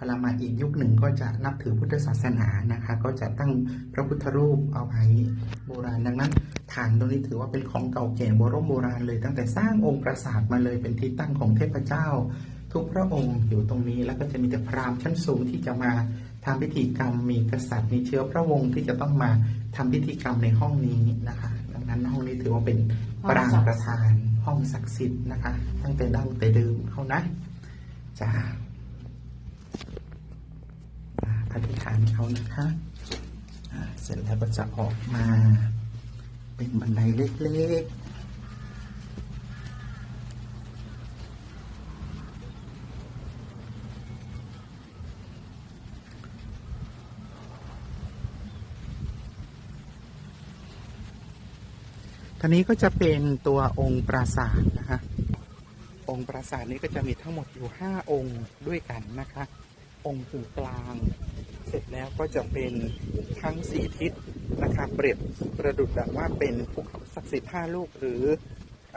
พอเรามาอีกยุคหนึ่งก็จะนับถือพุทธศาสนานะคะ ก็จะตั้งพระพุทธรูปเอาไว้โบราณดังนั้น ฐานตรงนี้ถือว่าเป็นของเก่าแก่โบรโบราณเลยตั้งแต่สร้างองค์ปราสาทมาเลยเป็นที่ตั้งของเทพเจ้า ทุกพระองค์อยู่ตรงนี้แล้วก็จะมีแต่พราหมณ์ชั้นสูงที่จะมาทำพิธีกรรมมีกษัตริย์มีเชื้อพระวงศ์ที่จะต้องมาทำพิธีกรรมในห้องนี้นะคะ ดังนั้นห้องนี้ถือว่าเป็นปรางประธานห้องศักดิ์สิทธิ์นะคะ ตั้งแต่ดั้งแต่เดิมเขานะจ้า อ่าอธิษฐานเขานะคะเสร็จแล้วก็จะออกมา เป็นบันไดเล็กๆท่านี้ก็จะเป็นตัวองค์ปราสาทนะคะ องค์ปราสาทนี้ก็จะมีทั้งหมดอยู่ 5 องค์ด้วยกันนะคะ องค์กลาง เสร็จแล้วก็จะเป็นทั้งสี่ทิศนะคะเปรียบประดุจแบบว่าเป็นภูเขาศักดิ์สิทธิ์ห้าลูกหรือ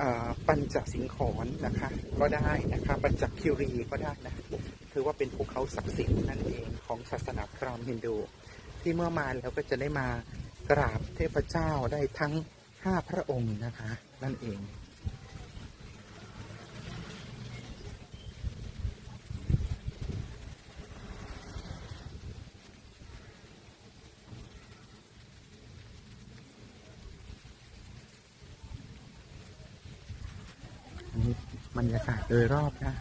อปัญจสิงขรณ์นะคะ ก็ได้นะคะปัญจคิรีก็ได้นะถือว่าเป็นภูเขาศักดิ์สิทธิ์นั่นเองของศาสนาพราหมณ์ฮินดู ที่เมื่อมาแล้วก็จะได้มากราบเทพเจ้าได้ทั้งห้าพระองค์นะคะ นั่นเอง อันนี้บ รรยากาศโดยรอบนะ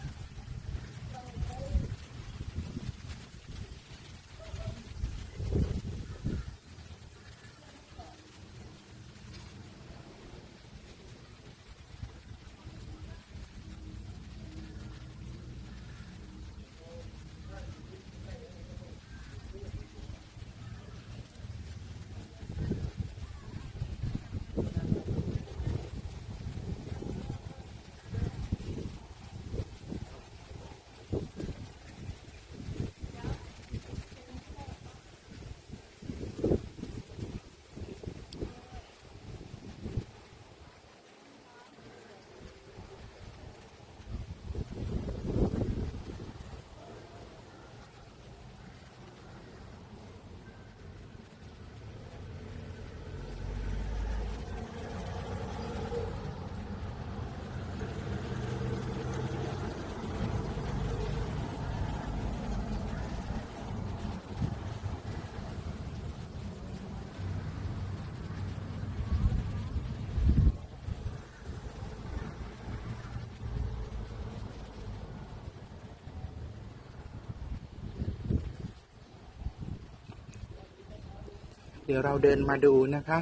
ดี๋ยวเราเดินมาดูนะคะ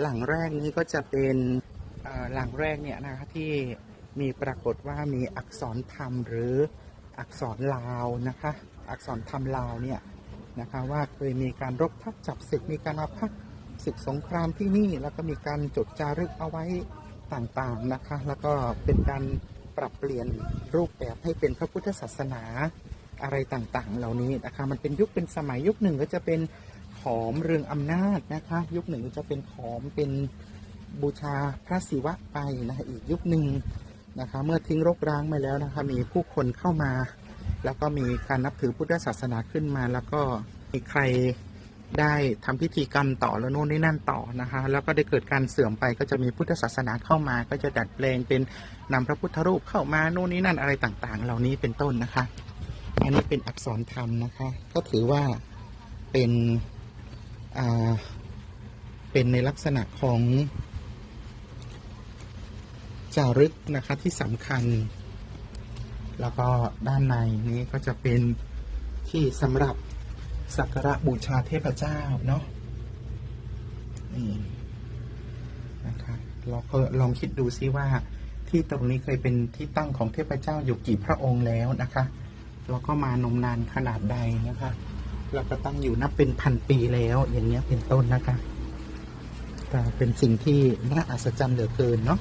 หลังแรกนี้ก็จะเป็นหลังแรกเนี่ยนะคะที่มีปรากฏว่ามีอักษรธรรมหรืออักษรลาวนะคะ อักษรธรรมลาวเนี่ยนะคะว่าเคยมีการรบทับจับศึกมีการมาพักศึกสงครามที่นี่ แล้วก็มีการจดจารึกเอาไว้ต่างๆนะคะ แล้วก็เป็นการปรับเปลี่ยนรูปแบบให้เป็นพระพุทธศาสนาอะไรต่างๆ เหล่านี้นะคะ มันเป็นยุคเป็นสมัยยุคหนึ่งก็จะเป็น ขอมเรืองอำนาจนะคะ ยุคหนึ่งจะเป็นขอมเป็นบูชาพระศิวะไปนะคะอีกยุคหนึ่งนะคะ เมื่อทิ้งรกร้างมาแล้วนะคะ มีผู้คนเข้ามา แล้วก็มีการนับถือพุทธศาสนาขึ้นมา แล้วก็มีใครได้ทำพิธีกรรมต่อแล้วโน่นนี่นั่นต่อนะคะ แล้วก็ได้เกิดการเสื่อมไปก็จะมีพุทธศาสนาเข้ามา ก็จะดัดแปลงเป็นนำพระพุทธรูปเข้ามาโน่นนี่นั่นอะไรต่างๆ เหล่านี้เป็นต้นนะคะ อันนี้เป็นอักษรธรรมนะคะ ก็ถือว่าเป็น เป็นในลักษณะของจารึกนะคะที่สำคัญ แล้วก็ด้านในนี้ก็จะเป็นที่สำหรับสักการะบูชาเทพเจ้าเนาะนี่นะคะเราก็ลองคิดดูซิว่าที่ตรงนี้เคยเป็นที่ตั้งของเทพเจ้าอยู่กี่พระองค์แล้วนะคะ แล้วก็มานมนานขนาดใดนะคะ เราก็ตั้งอยู่นับเป็นพันปีแล้ว อย่างเงี้ยเป็นต้นนะคะแต่เป็นสิ่งที่น่าอัศจรรย์เหลือเกินเนาะ